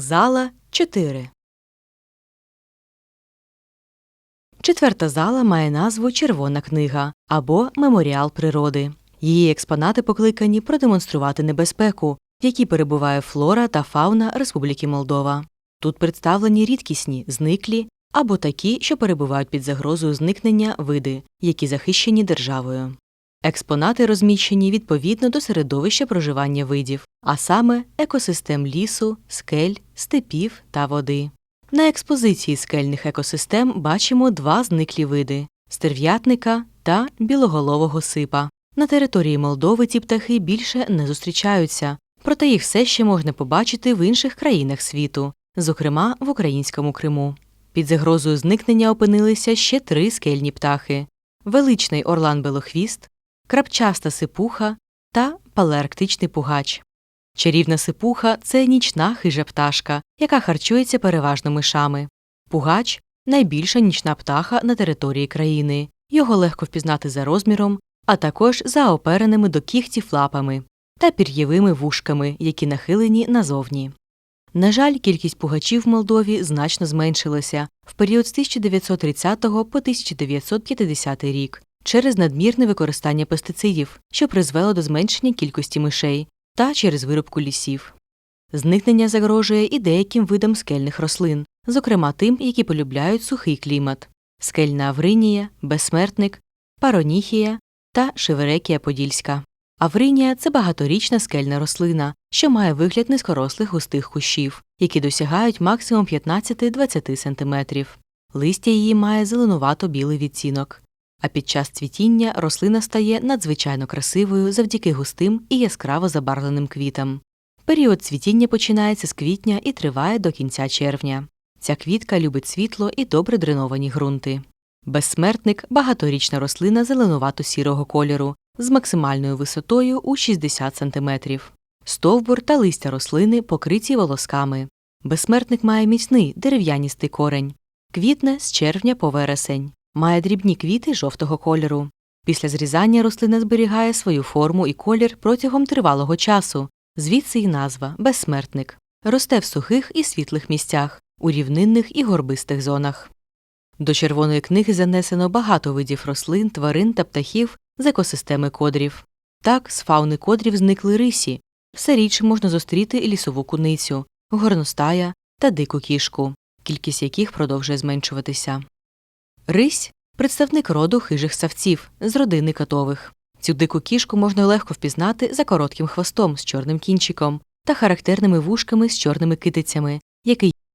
Зала 4 Четверта зала має назву Червона книга або Меморіал природи. Її експонати покликані продемонструвати небезпеку, в якій перебуває флора та фауна Республіки Молдова. Тут представлені рідкісні, зниклі або такі, що перебувають під загрозою зникнення види, які захищені державою. Експонати розміщені відповідно до середовища проживання видів, а саме екосистем лісу, скель, степів та води. На експозиції скельних екосистем бачимо два зниклі види стерв'ятника та білоголового сипа. На території Молдови ці птахи більше не зустрічаються, проте їх все ще можна побачити в інших країнах світу, зокрема в українському Криму. Під загрозою зникнення опинилися ще три скельні птахи величний орлан белохвіст, крапчаста сипуха та палеарктичний пугач. Чарівна сипуха це нічна хижа пташка, яка харчується переважно мишами. Пугач найбільша нічна птаха на території країни. Його легко впізнати за розміром, а також за опереними до кігтів лапами та пір'євими вушками, які нахилені назовні. На жаль, кількість пугачів в Молдові значно зменшилася в період з 1930 по 1950 рік через надмірне використання пестицидів, що призвело до зменшення кількості мишей та через вирубку лісів. Зникнення загрожує і деяким видам скельних рослин, зокрема тим, які полюбляють сухий клімат скельна авринія, безсмертник, пароніхія та шеверекія подільська. Авринія це багаторічна скельна рослина, що має вигляд низькорослих густих кущів, які досягають максимум 15-20 см. Листя її має зеленувато білий відцінок. А під час цвітіння рослина стає надзвичайно красивою завдяки густим і яскраво забарвленим квітам. Період цвітіння починається з квітня і триває до кінця червня. Ця квітка любить світло і добре дреновані ґрунти. Безсмертник багаторічна рослина зеленувато-сірого кольору з максимальною висотою у 60 см. Стовбур та листя рослини покриті волосками. Безсмертник має міцний дерев'яністий корень. Квітне з червня по вересень. Має дрібні квіти жовтого кольору. Після зрізання рослина зберігає свою форму і колір протягом тривалого часу, звідси й назва безсмертник. Росте в сухих і світлих місцях, у рівнинних і горбистих зонах. До червоної книги занесено багато видів рослин, тварин та птахів з екосистеми кодрів. Так, з фауни кодрів зникли рисі, все рідше можна зустріти і лісову куницю, горностая та дику кішку, кількість яких продовжує зменшуватися. Рись представник роду хижих савців з родини котових. Цю дику кішку можна легко впізнати за коротким хвостом з чорним кінчиком та характерними вушками з чорними китицями, який